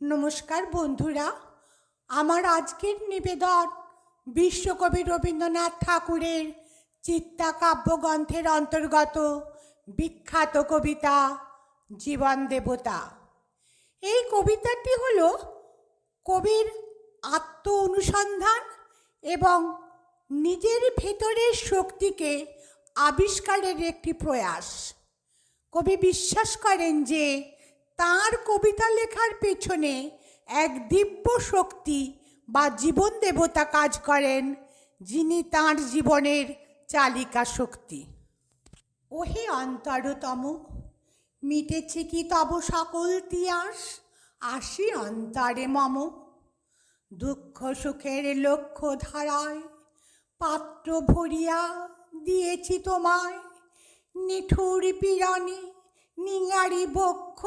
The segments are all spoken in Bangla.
নমস্কার বন্ধুরা, আমার আজকের নিবেদন বিশ্বকবি রবীন্দ্রনাথ ঠাকুরের চিত্তা কাব্যগ্রন্থের অন্তর্গত বিখ্যাত কবিতা জীবন দেবতা। এই কবিতাটি হল কবির আত্ম অনুসন্ধান এবং নিজের ভেতরের শক্তিকে আবিষ্কারের একটি প্রয়াস। কবি বিশ্বাস করেন যে তার কবিতা লেখার পেছনে এক দিব্য শক্তি বা জীবন দেবতা কাজ করেন, যিনি তার জীবনের চালিকা শক্তি। ওহে অন্তরতম, মিটেছে কি তব সকল তিয়াস? আসি অন্তরে মম। দুঃখ সুখের লক্ষ্য ধারায় পাত্র ভরিয়া দিয়েছি তোমায়। নিঠুর পিরানি নিঙারি বক্ষ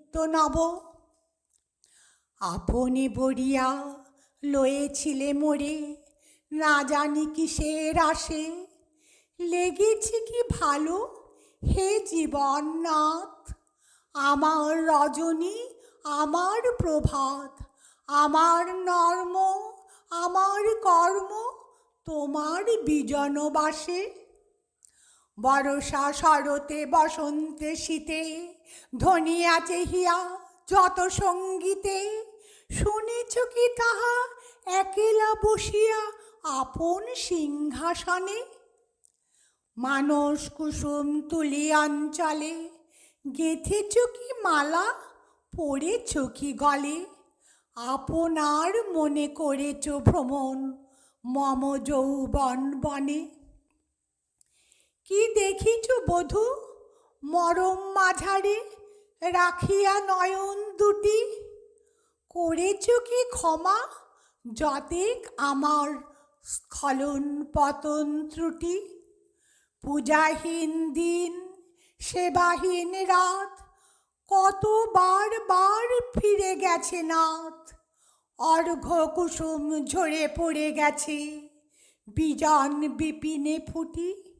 নব। আপনি বরিয়া লয়েছিলে মোরে, না জানি কিসের আসে। লেগেছি কি ভালো হে জীবন নাথ আমার রজনী, আমার প্রভাত, আমার নর্ম, আমার কর্ম, তোমার বিজনবাসে। বরষা শরতে বসন্তে শীতে ধনিয়া চেহিয়া যত সঙ্গীতে। শুনেছ কি তাহা? একেলা বসিয়া আপন সিংহাসনে। মানস কুসুম তুলি অঞ্চলে, গেথেছ কি মালা? পড়েছ কি গলে? আপনার মনে করেছ ভ্রমণ, মম যৌবন বনে। কি দেখিছ বধূ? মরম মাঝারে রাখিয়া নয়ন দুটি। করেছ কি ক্ষমা? যতেক আমার স্খলন পতন ত্রুটি। পূজাহীন দিন, সেবাহীন রাত, কতবার বার ফিরে গেছে নাথ। অর্ঘ কুসুম ঝরে পড়ে গেছে, বিজন বিপিনে ফুটি।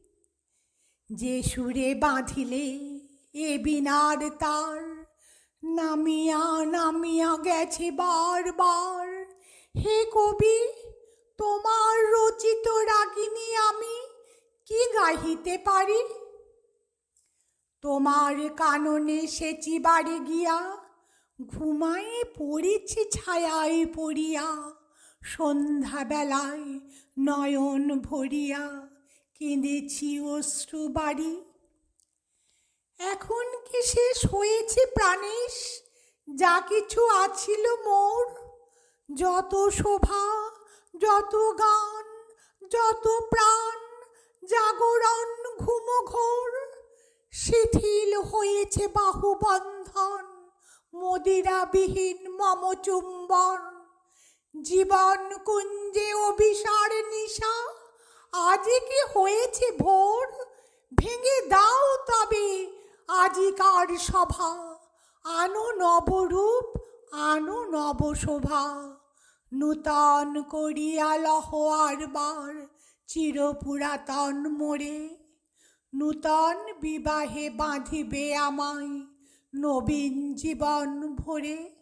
যে সুরে বাঁধিলে এ বিনার তার। নামিয়া নামিয়া গেছে বারবার। হে কবি, তোমার রচিত রাগিনী আমি কি গাহিতে পারি? তোমার কাননে সেচি বাড়ি গিয়া, ঘুমায়ে পড়েছি ছায়ায় পড়িয়া, সন্ধ্যাবেলায় নয়ন ভরিয়া। কেঁদেছি অশ্রু বাড়ি। এখন কি শেষ হয়েছে প্রাণেশ? যা কিছু আছিল মোর। যত শোভা, যত গান, যত প্রাণ, জাগরণ ঘুমঘোর, শিথিল হয়েছে বাহুবন্ধন, মদিরাবিহীন মম চুম্বন জীবন কুঞ্জে অভিসার নিশা আজই কি হয়েছে ভোর? ভেঙে দাও তবে আজিকার সভা। আনো নবরূপ, আনো নবশোভা। নূতন করিয়া লহ আরবার চিরপুরাতন মোরে। নূতন বিবাহে বাঁধিবে আমায় নবীন জীবন ভরে।